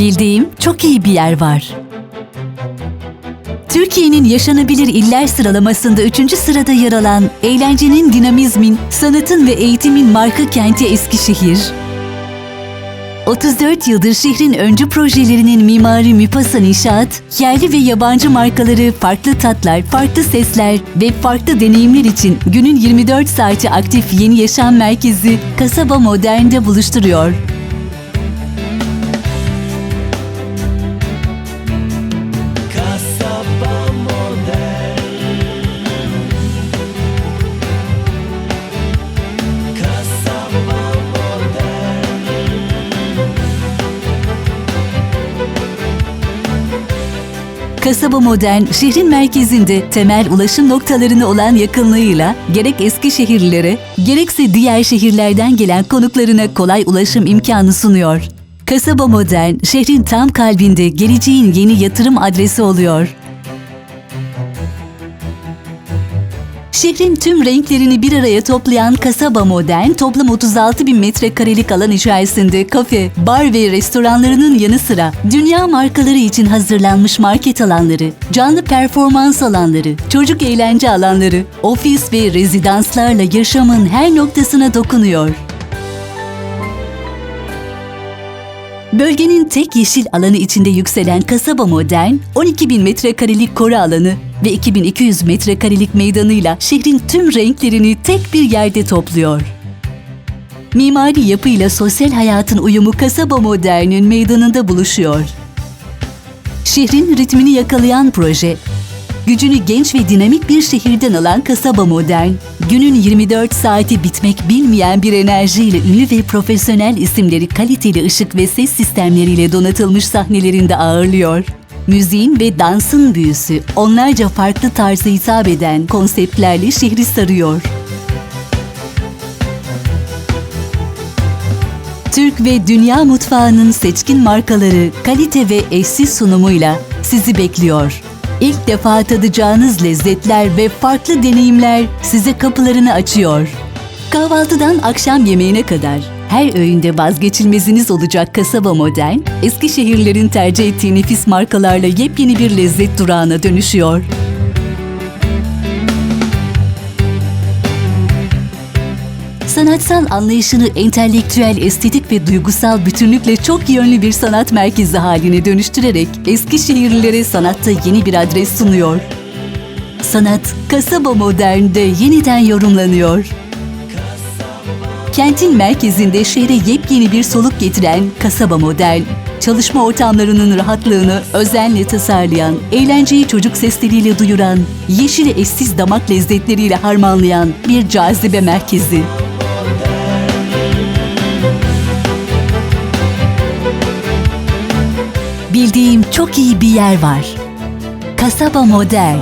Bildiğim çok iyi bir yer var. Türkiye'nin yaşanabilir iller sıralamasında 3. sırada yer alan eğlencenin, dinamizmin, sanatın ve eğitimin marka kenti Eskişehir. 34 yıldır şehrin öncü projelerinin mimarı Müpasan İnşaat, yerli ve yabancı markaları farklı tatlar, farklı sesler ve farklı deneyimler için günün 24 saati aktif yeni yaşam merkezi Kasaba Modern'de buluşturuyor. Kasaba Modern, şehrin merkezinde temel ulaşım noktalarına olan yakınlığıyla gerek Eskişehirlilere, gerekse diğer şehirlerden gelen konuklarına kolay ulaşım imkanı sunuyor. Kasaba Modern, şehrin tam kalbinde geleceğin yeni yatırım adresi oluyor. Şehrin tüm renklerini bir araya toplayan Kasaba Modern, toplam 36 bin metrekarelik alan içerisinde kafe, bar ve restoranlarının yanı sıra dünya markaları için hazırlanmış market alanları, canlı performans alanları, çocuk eğlence alanları, ofis ve rezidanslarla yaşamın her noktasına dokunuyor. Bölgenin tek yeşil alanı içinde yükselen kasaba modern, 12 bin metrekarelik koru alanı ve 2200 metrekarelik meydanıyla şehrin tüm renklerini tek bir yerde topluyor. Mimari yapıyla sosyal hayatın uyumu kasaba modernin meydanında buluşuyor. Şehrin ritmini yakalayan proje, gücünü genç ve dinamik bir şehirden alan kasaba modern, günün 24 saati bitmek bilmeyen bir enerjiyle ünlü ve profesyonel isimleri kaliteli ışık ve ses sistemleriyle donatılmış sahnelerinde ağırlıyor. Müziğin ve dansın büyüsü onlarca farklı tarza hitap eden konseptlerle şehri sarıyor. Türk ve dünya mutfağının seçkin markaları, kalite ve eşsiz sunumuyla sizi bekliyor. İlk defa tadacağınız lezzetler ve farklı deneyimler size kapılarını açıyor. Kahvaltıdan akşam yemeğine kadar her öğünde vazgeçilmeziniz olacak Kasaba Modern, Eskişehirlerin tercih ettiği nefis markalarla yepyeni bir lezzet durağına dönüşüyor. Sanatsal anlayışını entelektüel, estetik ve duygusal bütünlükle çok yönlü bir sanat merkezi haline dönüştürerek Eskişehirlilere sanatta yeni bir adres sunuyor. Sanat, kasaba modernde yeniden yorumlanıyor. Kentin merkezinde şehre yepyeni bir soluk getiren Kasaba Modern, çalışma ortamlarının rahatlığını özenle tasarlayan, eğlenceyi çocuk sesleriyle duyuran, yeşili eşsiz damak lezzetleriyle harmanlayan bir cazibe merkezi. Bildiğim çok iyi bir yer var. Kasaba modern